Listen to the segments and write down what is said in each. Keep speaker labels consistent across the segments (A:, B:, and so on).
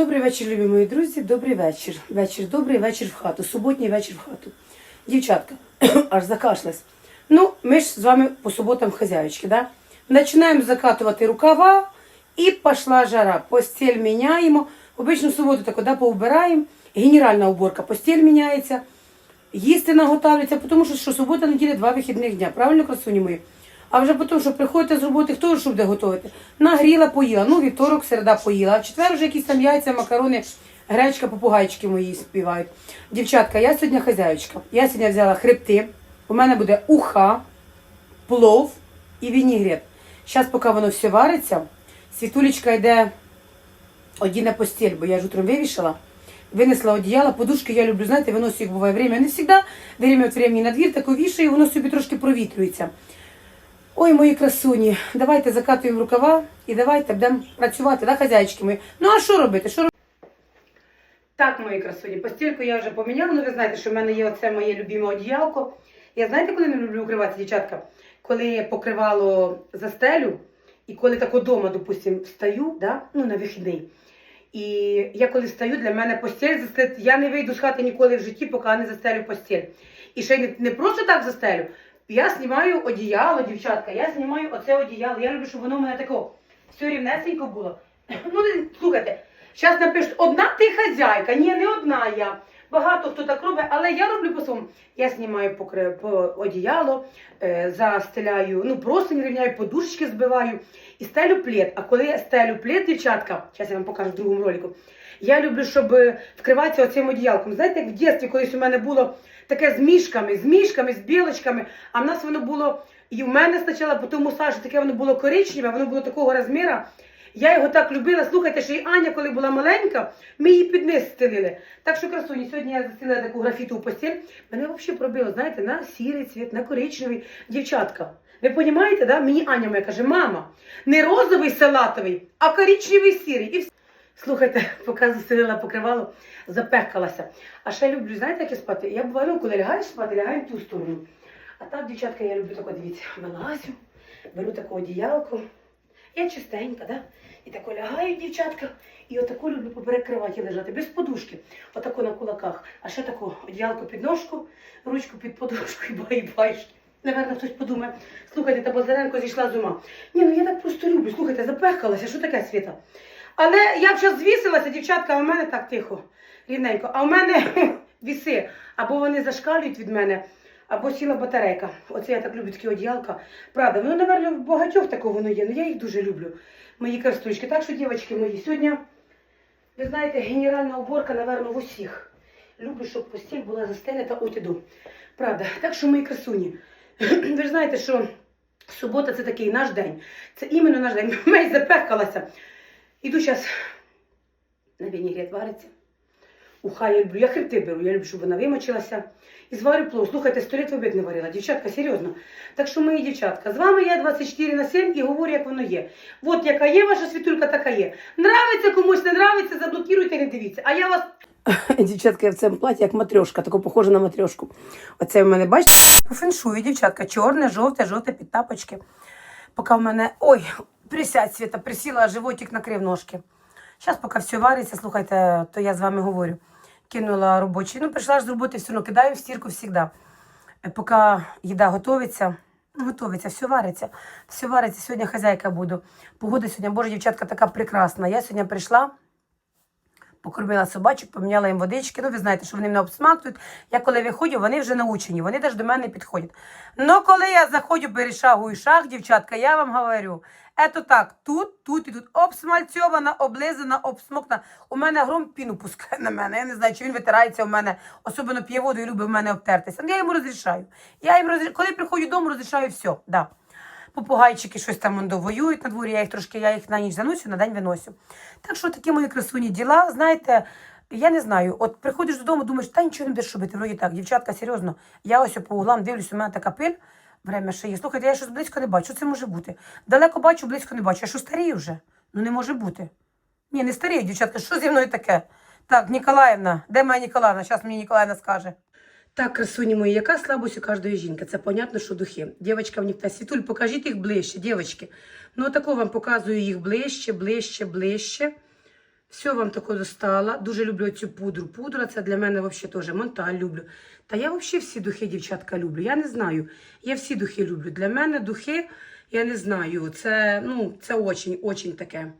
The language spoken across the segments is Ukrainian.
A: Добрий вечір, любі мої друзі. Добрий вечір. Вечір добрий, вечір в хату. Суботній вечір в хату. Дівчатка, аж закашлялась. Ну, ми ж з вами по суботам хазяючки, да? Починаємо закатувати рукава і пішла жара. Постіль міняємо. Обично суботу так да, поубираємо. Генеральна уборка, постіль міняється. Їсти наготавлюється, тому що, що субота, неділя, два вихідних дня. Правильно, красуні мої? А вже потім, що приходите з роботи, хто ж буде готувати? Нагріла, поїла. Ну, вівторок, середа поїла. А четвер вже якісь там яйця, макарони, гречка, попугайчики мої співають. Дівчатка, я сьогодні хазяючка. Я сьогодні взяла хребти. У мене буде уха, плов і вінігрет. Зараз, поки воно все вариться, світулечка йде одіне постіль, бо я ж утром вивішала. Винесла одіяло, подушки я люблю, знаєте, виносю їх буває время. Не завжди, время від времени на двір, таку вішаю, воно собі трошки провітрюється. Ой, мої красуні, давайте закатуємо рукава і давайте будемо працювати, да, хазяйчики мої. Ну а що робити? Що робити? Так, мої красуні, постільку я вже поміняла, ну ви знаєте, що в мене є оце моє любиме одіялко. Я знаєте, коли не люблю укриватися, дівчатка? Коли я покривало застелю, і коли так вдома, допустим, встаю, да? ну на вихідний. І я коли встаю, для мене постіль застелити, я не вийду з хати ніколи в житті, поки не застелю постіль. І ще не, не просто так застелю. Я знімаю одіяло, дівчатка, я знімаю оце одіяло. Я люблю, щоб воно в мене тако все рівнесенько було. Ну, слухайте, зараз напишуть, одна ти хазяйка. Ні, не одна я. Багато хто так робить, але я роблю по-своєму. Я знімаю покри... по одіяло, е, застеляю, ну просто рівняю, подушечки збиваю і стелю плед. А коли я стелю плед, дівчатка, зараз я вам покажу в другому ролику, я люблю, щоб е, вкриватися оцим одіялком. Знаєте, як в дитинстві колись у мене було таке з мішками, з мішками, з білочками, а в нас воно було, і в мене спочатку, потім у Саші таке воно було коричневе, воно було такого розміру. Я його так любила. Слухайте, що і Аня, коли була маленька, ми її під низ стелили. Так що, красуні, сьогодні я застелила таку графітову постіль. Мене взагалі пробило, знаєте, на сірий цвіт, на коричневий. Дівчатка, ви розумієте, да? мені Аня моя каже, мама, не розовий салатовий, а коричневий сірий. І. Слухайте, поки застелила покривало, запекалася. А ще люблю, знаєте, як я спати? Я буваю, коли лягаю спати, лягаю в ту сторону. А так, дівчатка, я люблю тако, дивіться, вилазю, беру таку одіялку. Я чистенька, да? І тако лягаю, дівчатка, і отако люблю поперек кроваті лежати, без подушки, отако на кулаках. А ще тако одіялко під ножку, ручку під подушку і бай-байшки. Наверно, хтось подумає, слухайте, та Базаренко зійшла з ума. Ні, ну я так просто люблю, слухайте, запехалася, що таке світа? Але я зараз звісилася, дівчатка, у мене так тихо, рівненько. А у мене віси, або вони зашкалюють від мене, або сіла батарейка. Оце я так люблю такі одіялка. Правда, воно, напевно, в багатьох такого воно є, але я їх дуже люблю. Мої крастучки. Так що, дівчатки мої, сьогодні, ви знаєте, генеральна уборка, напевно, в усіх. Люблю, щоб постіль була застелята от і до. Правда, так що мої красуні. Ви ж знаєте, що субота це такий наш день. Це іменно наш день. Мей запекалася. Іду зараз на вінігрет вариться. Уха я люблю, я хребти беру, я люблю, щоб вона вимочилася. І зварю плов. Слухайте, сто літ обід не варила. Дівчатка, серйозно. Так що, мої дівчатка, з вами я 24 на 7 і говорю, як воно є. От яка є ваша світулька, така є. Нравиться комусь, не нравиться, заблокіруйте, не дивіться. А я вас. Дівчатка, я в цьому платі як матрьошка, тако похоже на матрьошку. Оце в мене, бачите, по феншую, дівчатка, чорне, жовте, жовте під тапочки. Поки в мене. Ой, присядь, Світа, присіла, животик накрив ножки. Зараз, поки все вариться, слухайте, то я з вами говорю. Кинула робочий. Ну, прийшла ж з роботи, все одно кидаю в стірку завжди. Поки їда готується, ну, готується, все вариться. Все вариться. Сьогодні хазяйка буду. Погода сьогодні, боже, дівчатка така прекрасна. Я сьогодні прийшла, покормила собачок, поміняла їм водички. Ну, ви знаєте, що вони мене обсмактують. Я коли виходжу, вони вже научені, вони навіть до мене підходять. Ну, коли я заходжу, перешагую шаг, дівчатка, я вам говорю, ето так, тут, тут і тут обсмальцьована, облизана, обсмокна. У мене гром піну пускає на мене. Я не знаю, чи він витирається у мене, особливо п'є воду і любить в мене обтертися. Ну, я йому розрішаю. Я їм розрішаю. Коли приходжу додому, розрішаю все. Да. Попугайчики щось там он, воюють на дворі, я їх трошки, я їх на ніч заносю, на день виносю. Так що такі мої красуні діла, знаєте, я не знаю. От приходиш додому, думаєш, та нічого не будеш робити. Вроді так, дівчатка, серйозно. Я ось по углам дивлюсь, у мене така пиль, время ще є. Слухайте, я щось близько не бачу. Що це може бути? Далеко бачу, близько не бачу. Я що старію вже? Ну не може бути. Ні, не старію, дівчатка, що зі мною таке? Так, Ніколаївна, де моя Ніколаївна? Зараз мені Ніколаївна скаже. Так, красуні мої, яка слабость у кожної жінки? Це понятно, що духи. Дівчатка в них та світуль, покажіть їх ближче, дівчатки. Ну, отако вам показую їх ближче, ближче, ближче. Все вам тако достала. Дуже люблю цю пудру. Пудра це для мене взагалі теж монталь люблю. Та я взагалі всі духи, дівчатка, люблю. Я не знаю. Я всі духи люблю. Для мене духи, я не знаю. Це, ну, це очень, очень таке.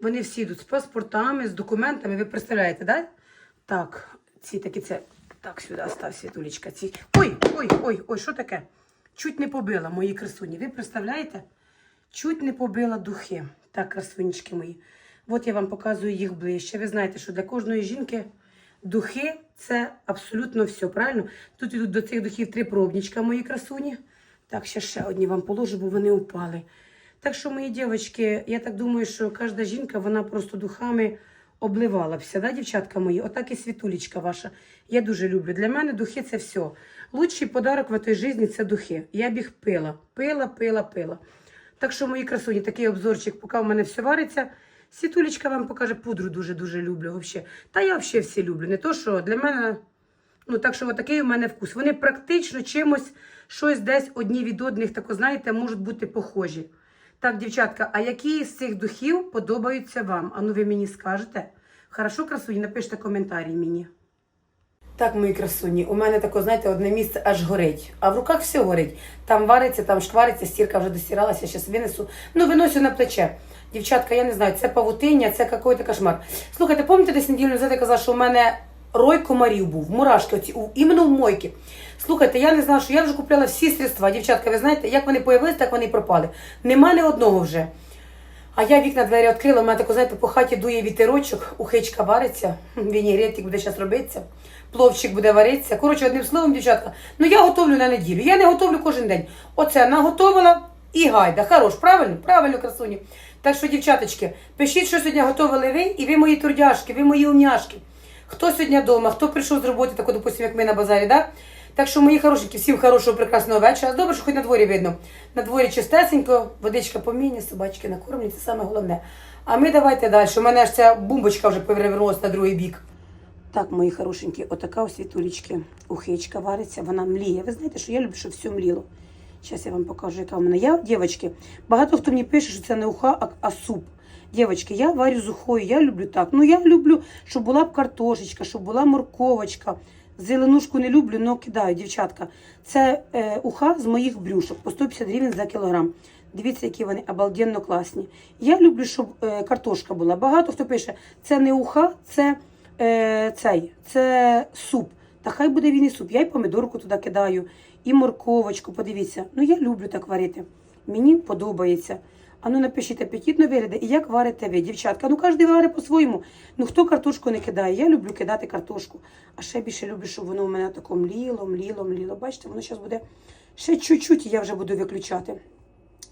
A: Вони всі йдуть з паспортами, з документами. Ви представляєте, да? Так, ці такі це. Так, сюди став світулечка. Ці. Ой, ой, ой, ой, що таке? Чуть не побила мої красуні. Ви представляєте? Чуть не побила духи. Так, красунечки мої. От я вам показую їх ближче. Ви знаєте, що для кожної жінки духи це абсолютно все, правильно? Тут ідуть до цих духів три пробничка, мої красуні. Так, ще ще одні вам положу, бо вони упали. Так що, мої дівчатки, я так думаю, що кожна жінка, вона просто духами обливалася, да, дівчатка мої? Отак і світулечка ваша. Я дуже люблю. Для мене духи це все. Лучший подарок в цій житті це духи. Я б їх пила, пила, пила, пила. Так що, мої красуні, такий обзорчик, поки в мене все вариться. Світулечка вам покаже пудру дуже-дуже люблю. Вообще. Та я взагалі всі люблю. Не то, що для мене. Ну, так що такий у мене вкус. Вони практично чимось щось десь одні від одних, тако, знаєте, можуть бути похожі. Так, дівчатка, а які з цих духів подобаються вам? А ну ви мені скажете? Хорошо, красуні, напишіть коментарі мені. Так, мої красуні, у мене тако, знаєте, одне місце аж горить, а в руках все горить. Там вариться, там шквариться, стірка вже достиралася, зараз винесу. Ну, виносю на плече. Дівчатка, я не знаю, це павутиння, це какой-то кошмар. Слухайте, пам'ятаєте, десь неділю назад я казала, що у мене рой комарів був, мурашки, оці, іменно в мойки. Слухайте, я не знала, що я вже купляла всі средства. Дівчатка, ви знаєте, як вони появилися, так вони і пропали. Нема ні одного вже. А я вікна двері відкрила, у мене тако, знаєте, по хаті дує вітерочок, ухичка вариться, вінігретик буде зараз робитися, пловчик буде варитися. Коротше, одним словом, дівчатка, ну я готовлю на неділю. Я не готовлю кожен день. Оце наготовила і гайда. Хорош, правильно? Правильно, красуні. Так що, дівчаточки, пишіть, що сьогодні готовили ви, і ви мої трудяшки, ви мої умняшки. Хто сьогодні вдома, хто прийшов з роботи, так, допустим, як ми на базарі, да? Так що, мої хорошенькі, всім хорошого, прекрасного вечора. Добре, що хоч на дворі видно. На дворі чистесенько, водичка поміні, собачки накормлені, це саме головне. А ми давайте далі. У мене ж ця бумбочка вже перевернулася на другий бік. Так, мої хорошенькі, отака у світулечки ухичка вариться, вона мліє. Ви знаєте, що я люблю, щоб все мліло. Зараз я вам покажу, яка в мене. Я, дівчатки, багато хто мені пише, що це не уха, а суп. Дівчатки, я варю з ухою, я люблю так. Ну, я люблю, щоб була б картошечка, щоб була морковочка. Зеленушку не люблю, але кидаю, дівчатка. Це е, уха з моїх брюшок по 150 гривень за кілограм. Дивіться, які вони обалденно класні. Я люблю, щоб е, картошка була. Багато хто пише, це не уха, це е, цей, це суп. Та хай буде він і суп. Я й помідорку туди кидаю, і морковочку. Подивіться. Ну я люблю так варити. Мені подобається. А ну напишіть апетитно вигляде і як варите ви, дівчатка. Ну кожен варить по-своєму. Ну хто картошку не кидає? Я люблю кидати картошку. А ще більше люблю, щоб воно у мене тако мліло, мліло, мліло. Бачите, воно зараз буде ще чуть-чуть, і я вже буду виключати.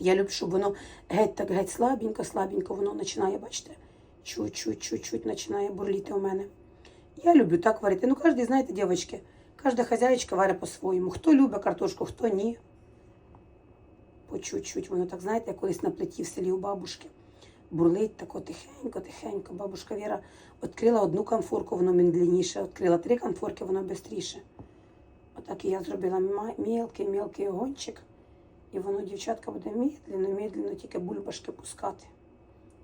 A: Я люблю, щоб воно геть так геть слабенько, слабенько воно починає, бачите, чуть-чуть, чуть-чуть починає бурліти у мене. Я люблю так варити. Ну, кожен, знаєте, дівчатки, кожна хазяєчка варить по-своєму. Хто любить картошку, хто ні. По чуть-чуть. Воно так, знаєте, як колись на плиті в селі у бабушки. Бурлить тако тихенько, тихенько. Бабушка Віра відкрила одну конфорку, воно медленніше, відкрила три конфорки, воно швидше. Отак і я зробила мілкий, мілкий огончик. І воно, дівчатка, буде медленно, медленно тільки бульбашки пускати.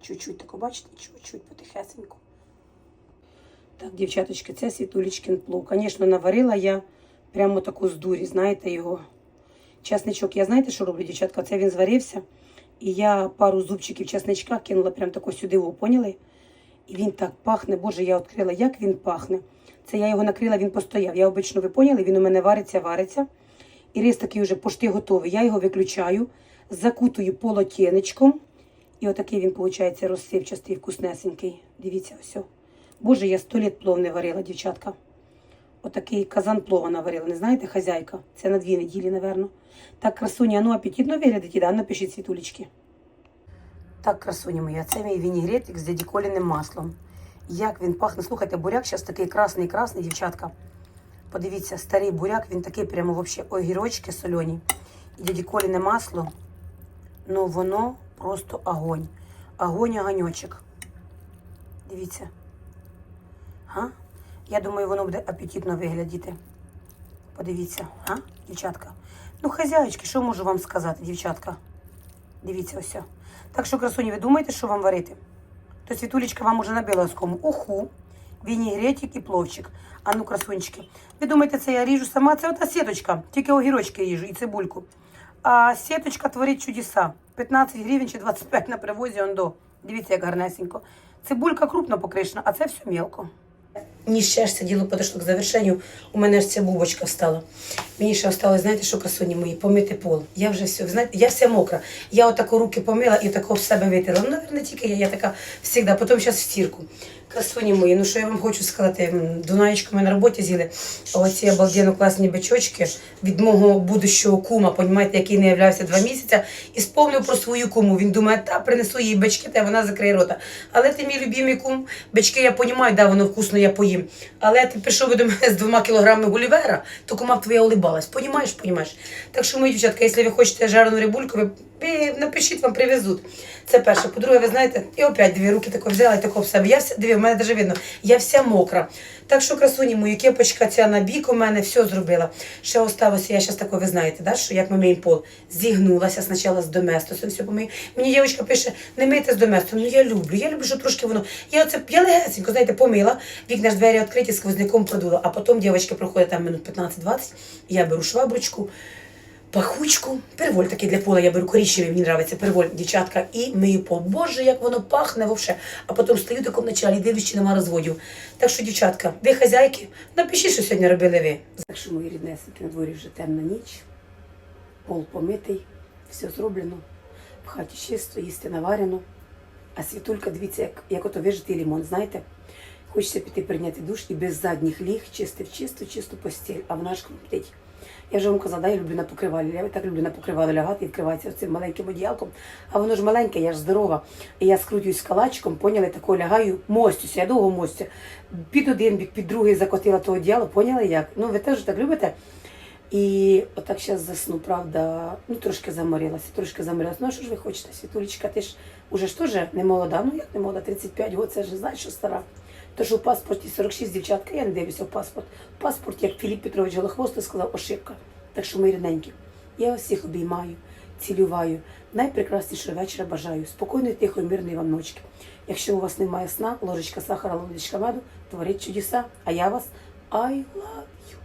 A: Чуть-чуть тако, бачите, чуть-чуть потихесенько. Так, дівчаточки, це світулечкин плов. Звісно, наварила я прямо таку з дурі, знаєте його. Чесничок, я знаєте, що роблю, дівчатка? Це він зварився. І я пару зубчиків чесничка кинула прямо тако сюди, о, поняли? І він так пахне, боже, я відкрила, як він пахне. Це я його накрила, він постояв. Я обично, ви поняли, він у мене вариться, вариться. І рис такий вже пошти готовий. Я його виключаю, закутую полотенечком. І отакий він, виходить, розсипчастий, вкуснесенький. Дивіться, ось. Боже, я сто літ плов не варила, дівчатка. Отакий казан плова наварила. Не знаєте, хазяйка? Це на дві неділі, напевно. Так, красуня, ну апетитно виглядить, да? Напишіть світулечки. Так, красуня моя, це мій вінігретик з дядіколіним маслом. Як він пахне. Слухайте, буряк зараз такий красний-красний, дівчатка. Подивіться, старий буряк, він такий прямо вообще огірочки сольоні. І дядіколіне масло, ну воно просто огонь. Огонь, огоньочок. Дивіться. Га? Я думаю, воно буде апетитно виглядіти. Подивіться, а, дівчатка. Ну, хазяєчки, що можу вам сказати, дівчатка? Дивіться ось. Так що, красуні, ви думаєте, що вам варити? то Світулечка вам уже набила з уху, вінігретик і пловчик. А ну, красунчики. Ви думаєте, це я ріжу сама? Це ота сіточка, тільки огірочки ріжу і цибульку. А сіточка творить чудеса. 15 гривень чи 25 на привозі он до. Дивіться, як гарнесенько. Цибулька крупно покришена, а це все мелко. Це діло подошло к завершенню. У мене ж ця бубочка встала. Мені ще осталось, знаєте, що красуні мої, помити пол. Я вже все, знаєте, я вся мокра. Я отако руки помила і тако в себе витерла. Ну, навіть не тільки я, я така завжди, потім зараз в стірку. Красуні мої, ну що я вам хочу сказати, М, ми на роботі з'їли. Оці обалденно класні бичочки від мого будущого кума, понімаєте, який не являвся два місяці, і сповнив про свою куму. Він думає, та принесу їй бички, та вона закриє рота. Але ти мій любимий кум, бички я понімаю, да, воно вкусно, я поїм. Але ти прийшов до мене з двома кілограмами гулівера, то кума б твоя улибалась. Понімаєш, понімаєш. Так що, мої дівчатка, якщо ви хочете жарену рибульку, ви напишіть, вам привезуть. Це перше. По-друге, ви знаєте, і опять дві руки тако взяла і тако в себе. Я вся, диви, в мене даже видно, я вся мокра. Так що, красуні мої, кепочка ця на бік у мене все зробила. Ще осталося, я зараз тако, ви знаєте, да, що як ми миємо пол. Зігнулася спочатку з доместосом, все помию. Мені дівчинка пише, не мийте з доместосом. Ну я люблю, я люблю, що трошки воно. Я оце, я легесенько, знаєте, помила, вікна ж двері відкриті, сквозняком продула. А потім дівчинка проходить там минут 15-20, я беру шваброчку, пахучку, перволь такий для пола, я беру коричневий, мені подобається перволь, дівчатка, і мию пол. Боже, як воно пахне вовше. А потім стою такому началі, дивлюсь, чи нема розводів. Так що, дівчатка, ви хазяйки, напишіть, що сьогодні робили ви. Так що, мої ріднесенькі, на дворі вже темна ніч, пол помитий, все зроблено, в хаті чисто, їсти наварено. А світулька, дивіться, як, як ото вижитий лімон, знаєте? Хочеться піти прийняти душ і без задніх ліг чистив чисту, чисту постіль, а вона ж круптить. Я вже вам казала, я люблю на покривалі. Я так люблю на покривалі лягати і вкриватися цим маленьким одіялком. А воно ж маленьке, я ж здорова. І я скрутюсь калачиком, поняли, тако лягаю, мостюся, я довго мостю. Під один бік, під другий закотила то одіяло, поняли як? Ну, ви теж так любите? І отак зараз засну, правда, ну трошки заморилася, трошки заморилася. Ну а що ж ви хочете, Світулечка, ти ж уже ж теж не молода, ну як не молода, 35 років, це ж знаєш, що стара. То що в паспорті 46 дівчатка, я не дивлюся в паспорт. Паспорт, як Філіп Петрович Голохвостий сказав, ошибка. Так що мої рідненькі, я вас всіх обіймаю, цілюваю. Найпрекраснішого вечора бажаю. Спокійної, тихої, мирної вам ночки. Якщо у вас немає сна, ложечка сахара, ложечка меду, творіть чудеса, а я вас I love you.